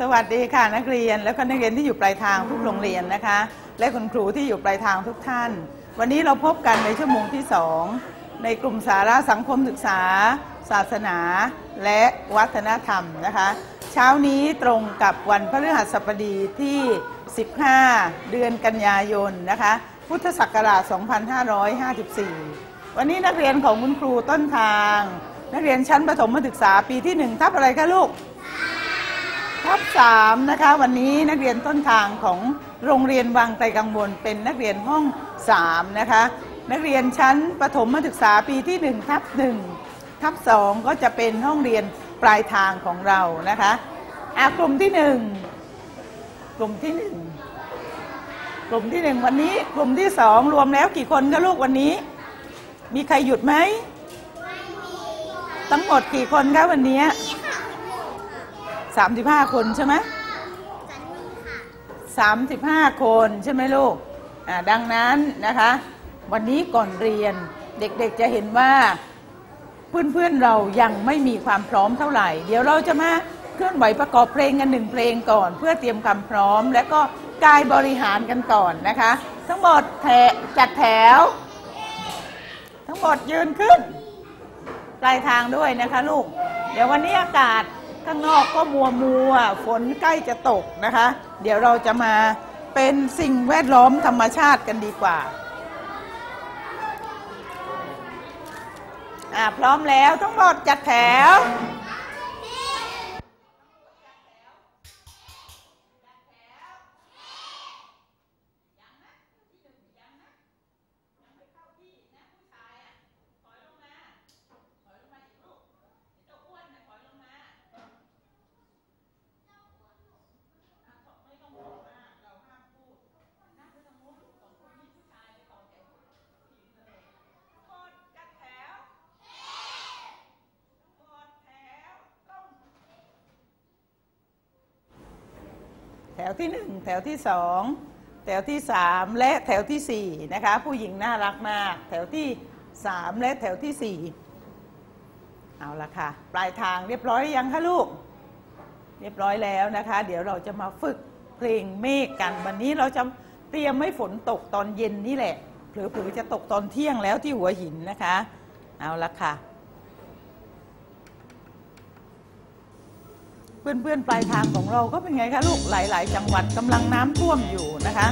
สวัสดีค่ะนักเรียนและก็นักเรียนที่อยู่ปลายทางทุกโรงเรียนนะคะ และคุณครูที่อยู่ปลายทางทุกท่าน วันนี้เราพบกันในชั่วโมงที่สองในกลุ่มสาระสังคมศึกษา ศาสนา และวัฒนธรรมนะคะ เช้านี้ตรงกับวันพฤหัสบดีที่ 15 เดือนกันยายนนะคะ พุทธศักราช 2554 วันนี้นักเรียนของคุณครูต้นทาง นักเรียนชั้นประถมศึกษาปีที่หนึ่งทับอะไรคะลูก ทับสามนะคะวันนี้นักเรียนต้นทางของโรงเรียนวังไตรกังวลเป็นนักเรียนห้องสามนะคะนักเรียนชั้นประถมศึกษาปีที่หนึ่งทับหนึ่งทับสองก็จะเป็นห้องเรียนปลายทางของเรานะคะอะกลุ่มที่หนึ่งกลุ่มที่หนึ่งกลุ่มที่หนึ่งวันนี้กลุ่มที่สองรวมแล้วกี่คนคะลูกวันนี้ มีใครหยุดไหมทั้งหมดกี่คนคะวันนี้ สามสิบห้าคนใช่ไหมสามสิบห้าคนใช่ไหมลูกอ่าดังนั้นนะคะ วันนี้ก่อนเรียนเด็กๆจะเห็นว่าเพื่อนๆเรายังไม่มีความพร้อมเท่าไหร่ เดี๋ยวเราจะมาเคลื่อนไหวประกอบเพลงกันหนึ่งเพลงก่อน เพื่อเตรียมความพร้อม และก็กายบริหารกันก่อนนะคะ ทั้งหมดแถจัดแถว ทั้งหมดยืนขึ้นปลายทางด้วยนะคะลูก เดี๋ยววันนี้อากาศ ข้างนอกก็มัวมัวฝนใกล้จะตกนะคะ เดี๋ยวเราจะมาเป็นสิ่งแวดล้อมธรรมชาติกันดีกว่าอ่าพร้อมแล้วทั้งหมดจัดแถว วที่หนึ่งแถวที่สองแถวที่สามและแถวที่สี่นะคะ ผู้หญิงน่ารักมาก แถวที่สามและแถวที่สี่เอาละค่ะ ปลายทางเรียบร้อยยังคะลูก เรียบร้อยแล้วนะคะ เดี๋ยวเราจะมาฝึกเพลงเมฆกัน วันนี้เราจะเตรียมให้ฝนตกตอนเย็นนี่แหละเผลอๆจะตกตอนเที่ยงแล้วที่หัวหินนะคะ เอาละค่ะ เพื่อนๆปลายทางของเราก็เป็นไงคะลูกหลาย ๆ จังหวัดกำลังน้ำท่วมอยู่นะคะ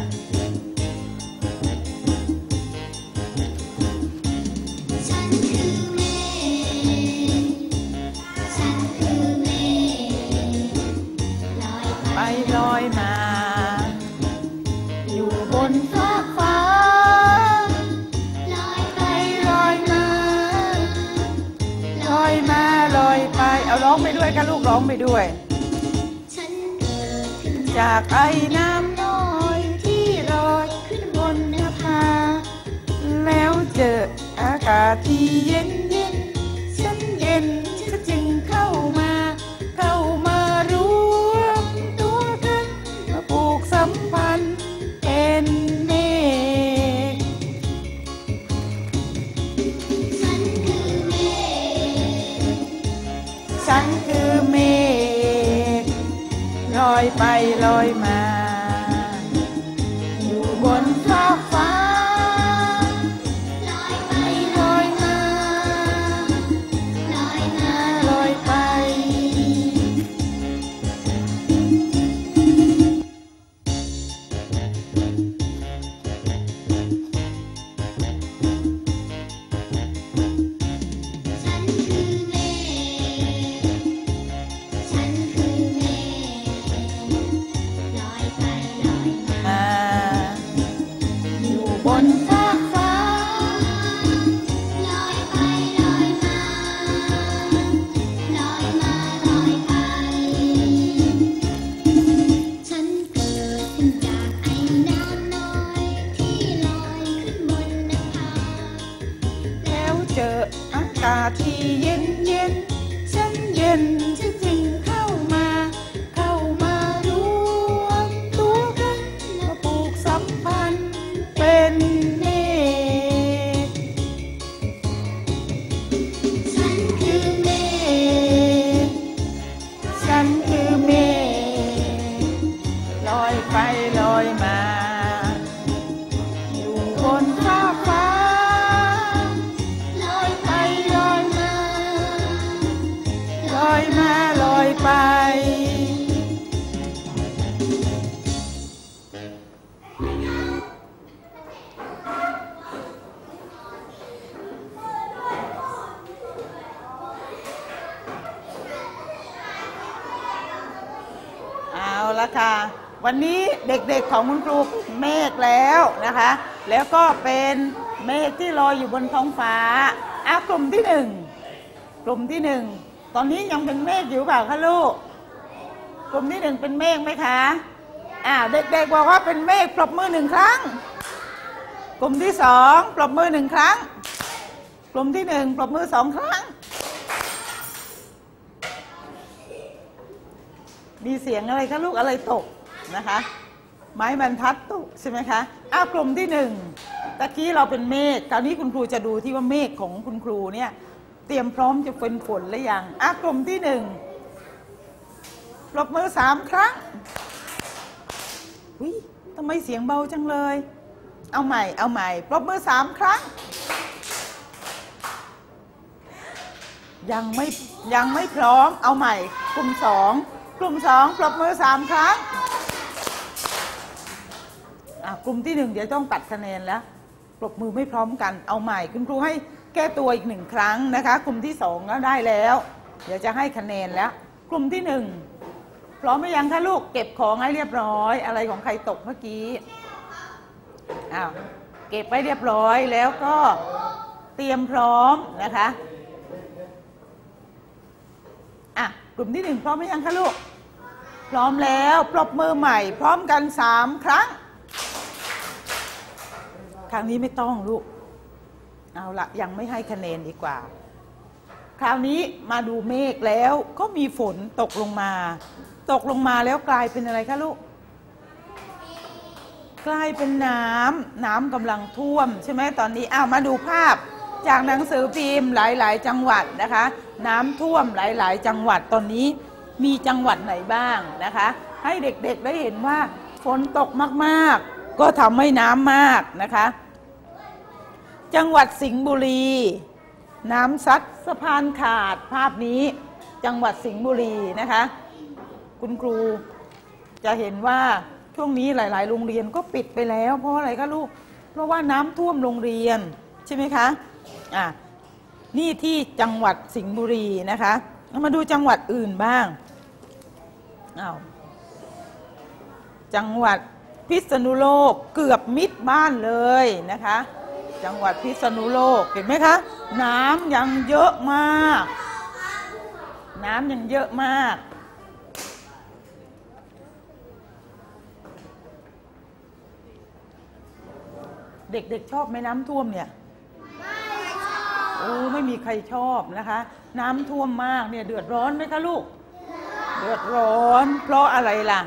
เอาร้องไปด้วยค่ะลูกร้องไปด้วย จากไอ้น้ำน้อยที่ลอยขึ้นบนนภาแล้วเจออากาศที่เย็น อยไปลอยมา วันนี้เด็กๆของคุณครูเมฆแล้วนะคะ แล้วก็เป็นเมฆที่ลอยอยู่บนท้องฟ้าอะกลุ่มที่หนึ่งกลุ่มที่หนึ่งตอนนี้ยังเป็นเมฆอยู่เปล่าคะลูก กลุ่มที่หนึ่งเป็นเมฆไหมคะอ้าเด็กๆบอกว่าเป็นเมฆปรบมือหนึ่งครั้ง กลุ่มที่สองปรบมือหนึ่งครั้ง กลุ่มที่หนึ่งปรบมือสองครั้ง มีเสียงอะไรคะลูกอะไรตก นะคะ ไม้บรรทัดตกใช่ไหมคะอ้าวกลุ่มที่หนึ่งตะกี้เราเป็นเมฆคราวนี้คุณครูจะดูที่ว่าเมฆของคุณครูเนี่ยเตรียมพร้อมจะเป็นฝนหรือยังอ้าวกลุ่มที่หนึ่งปรบมือสามครั้งวิทำไมเสียงเบาจังเลย เอาใหม่ เอาใหม่ปรบมือสามครั้ง ยังไม่ยังไม่พร้อม เอาใหม่ กลุ่มสอง กลุ่มสองปรบมือสามครั้ง อะกลุ่มที่หนึ่งเดี๋ยวต้องตัดคะแนนแล้วปรบมือไม่พร้อมกันเอาใหม่คุณครูให้แก้ตัวอีกหนึ่งครั้งนะคะ กลุ่มที่สองก็ได้แล้ว เดี๋ยวจะให้คะแนนแล้ว กลุ่มที่หนึ่งพร้อมไหมยังคะลูกเก็บของให้เรียบร้อย อะไรของใครตกเมื่อกี้อ้าวเก็บไว้เรียบร้อยแล้วก็เตรียมพร้อมนะคะอะกลุ่มที่หนึ่งพร้อมไหมยังคะลูกพร้อมแล้วปรบมือใหม่ พร้อมกันสามครั้ง ครั้งนี้ไม่ต้องลูก เอาละยังไม่ให้คะแนนดีกว่า คราวนี้มาดูเมฆแล้วก็มีฝนตกลงมา ตกลงมาแล้วกลายเป็นอะไรคะลูก กลายเป็นน้ำน้ำกำลังท่วม ใช่ไหมตอนนี้อ้าวมาดูภาพจากหนังสือพิมพ์หลาย ๆ จังหวัดนะคะ น้ำท่วมหลาย ๆ จังหวัดตอนนี้มีจังหวัดไหนบ้างนะคะ ให้เด็ก ๆ ได้เห็นว่าฝนตกมาก ๆ ก็ทำให้น้ำมากนะคะ จังหวัดสิงห์บุรี น้ำซัดสะพานขาดภาพนี้จังหวัดสิงห์บุรีนะคะ คุณครูจะเห็นว่าช่วงนี้หลาย ๆ โรงเรียนก็ปิดไปแล้ว เพราะอะไรคะลูก เพราะว่าน้ำท่วมโรงเรียนใช่ไหมคะอะนี่ที่จังหวัดสิงห์บุรีนะคะเอามาดูจังหวัดอื่นบ้างอ้าวจังหวัดพิษณุโลกเกือบมิดบ้านเลยนะคะ จังหวัดพิษณุโลกเห็นไหมคะ น้ำยังเยอะมาก น้ำยังเยอะมากเด็กๆชอบไหมน้ำท่วมเนี่ยโอ้ไม่มีใครชอบนะคะ น้ำท่วมมากเนี่ยเดือดร้อนไหมคะลูก เดือดร้อน เพราะอะไรล่ะ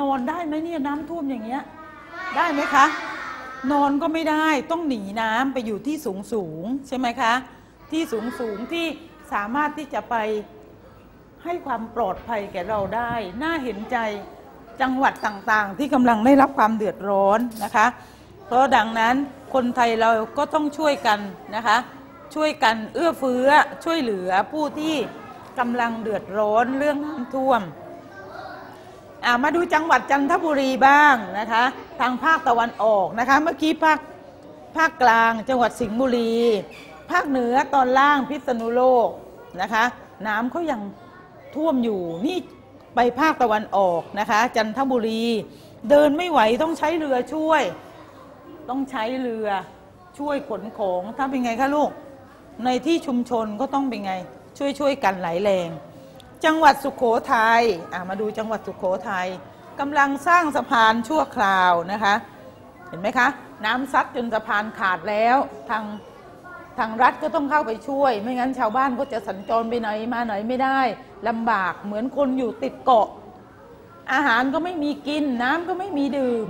นอนได้ไหมเนี่ยน้ำท่วมอย่างเงี้ย ได้ไหมคะ นอนก็ไม่ได้ต้องหนีน้ำไปอยู่ที่สูงสูงๆใช่ไหมคะ ที่สูงสูงๆที่สามารถที่จะไปให้ความปลอดภัยแก่เราได้ น่าเห็นใจจังหวัดต่างๆ ที่กำลังได้รับความเดือดร้อนนะคะ เพราะดังนั้นคนไทยเราก็ต้องช่วยกันนะคะ ช่วยกันเอื้อเฟื้อช่วยเหลือผู้ที่กำลังเดือดร้อนเรื่องน้ำท่วม มาดูจังหวัดจันทบุรีบ้างนะคะ ทางภาคตะวันออกนะคะ เมื่อกี้ภาคภาคกลางจังหวัดสิงห์บุรี ภาคเหนือตอนล่างพิษณุโลกนะคะ น้ำเขายังท่วมอยู่นี่ไปภาคตะวันออกนะคะ จันทบุรี เดินไม่ไหวต้องใช้เรือช่วย ต้องใช้เรือช่วยขนของถ้าเป็นไงคะลูก ในที่ชุมชนก็ต้องเป็นไง ช่วยช่วยกันไหลแรง จังหวัดสุขโขทัยอะมาดูจังหวัดสุขโขทัยกำลังสร้างสะพานชั่วคราวนะคะ เห็นไหมคะ น้ำซัดจนสะพานขาดแล้วทางทางรัฐก็ต้องเข้าไปช่วย ไม่งั้นชาวบ้านก็จะสัญจรไปไหนมาไหนไม่ได้ลำบากเหมือนคนอยู่ติดเกาะ อาหารก็ไม่มีกิน น้ำก็ไม่มีดื่ม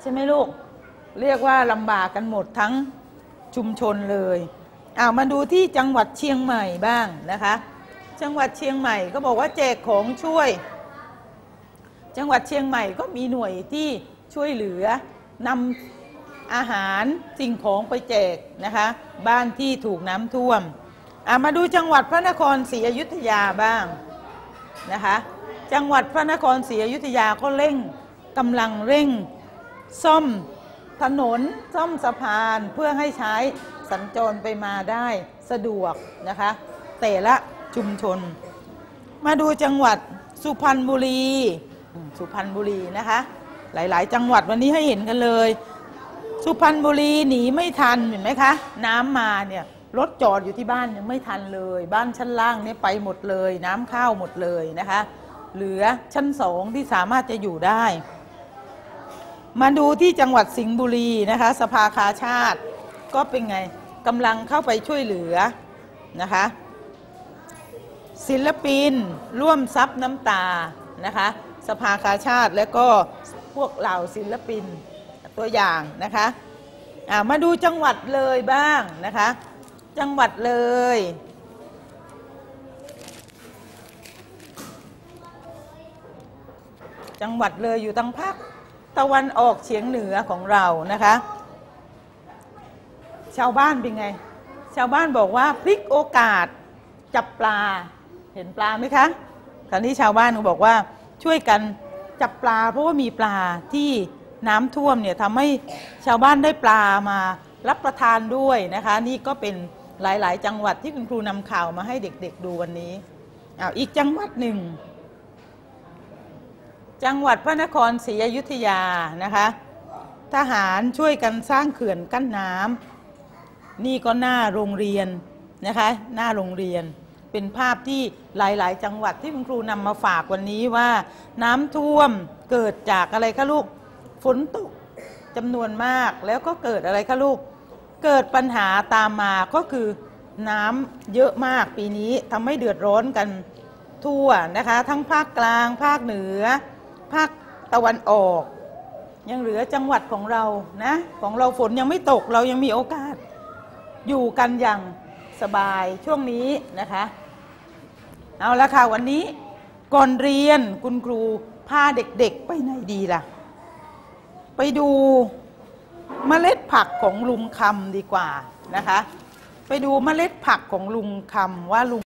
ใช่ไหมลูก เรียกว่าลำบากกันหมดทั้งชุมชนเลยอ้ามาดูที่จังหวัดเชียงใหม่บ้างนะคะ จังหวัดเชียงใหม่ก็บอกว่าแจกของช่วย จังหวัดเชียงใหม่ก็มีหน่วยที่ช่วยเหลือนำอาหารสิ่งของไปแจกนะคะ บ้านที่ถูกน้ำท่วมมาดูจังหวัดพระนครศรีอยุธยาบ้างนะคะ จังหวัดพระนครศรีอยุธยาก็เร่งกำลังเร่ง ซ่อมถนนซ่อมสะพานเพื่อให้ใช้สัญจรไปมาได้สะดวกนะคะ แต่ละ ชุมชน มาดูจังหวัดสุพรรณบุรี สุพรรณบุรีนะคะ หลาย ๆ จังหวัดวันนี้ให้เห็นกันเลย สุพรรณบุรีหนีไม่ทันเห็นไหมคะ น้ำมาเนี่ยรถจอดอยู่ที่บ้านยังไม่ทันเลย บ้านชั้นล่างเนี่ยไปหมดเลย น้ำเข้าหมดเลยนะคะ เหลือชั้นสองที่สามารถจะอยู่ได้ มาดูที่จังหวัดสิงห์บุรีนะคะ สภาคาชาติ ก็เป็นไงกำลังเข้าไปช่วยเหลือนะคะ ศิลปินร่วมซับน้ำตานะคะ สภาคาชาติและก็พวกเหล่าศิลปินตัวอย่างนะคะามาดูจังหวัดเลยบ้างนะคะ จังหวัดเลย จังหวัดเลยอยู่ทางภาคตะวันออกเฉียงเหนือของเรานะคะ ชาวบ้านเป็นไง ชาวบ้านบอกว่าพลิกโอกาสจับปลา เห็นปลาไหมคะตอนนี้ชาวบ้านก็บอกว่าช่วยกันจับปลา เพราะว่ามีปลาที่น้ำท่วมเนี่ยทำให้ชาวบ้านได้ปลามารับประทานด้วยนะคะ นี่ก็เป็นหลาย ๆ จังหวัดที่คุณครูนำข่าวมาให้เด็ก ๆ ดูวันนี้อ้าวอีกจังหวัดหนึ่ง จังหวัดพระนครศรีอยุธยานะคะ ทหารช่วยกันสร้างเขื่อนกั้นน้ำนี่ก็หน้าโรงเรียนนะคะ หน้าโรงเรียน เป็นภาพที่หลาย ๆ จังหวัดที่คุณครูนำมาฝากวันนี้ว่า น้ำท่วมเกิดจากอะไรคะลูก ฝนตกจำนวนมากแล้วก็เกิดอะไรคะลูก เกิดปัญหาตามมาก็คือน้ำเยอะมากปีนี้ทำให้เดือดร้อนกันทั่วนะคะ ทั้งภาคกลาง ภาคเหนือ ภาคตะวันออก ยังเหลือจังหวัดของเรานะ ของเราฝนยังไม่ตกเรายังมีโอกาส อยู่กันอย่าง สบายช่วงนี้นะคะ เอาละค่ะวันนี้ก่อนเรียนคุณครูพาเด็กๆไปไหนดีล่ะ ไปดูเมล็ดผักของลุงคำดีกว่านะคะ ไปดูเมล็ดผักของลุงคำว่าลุง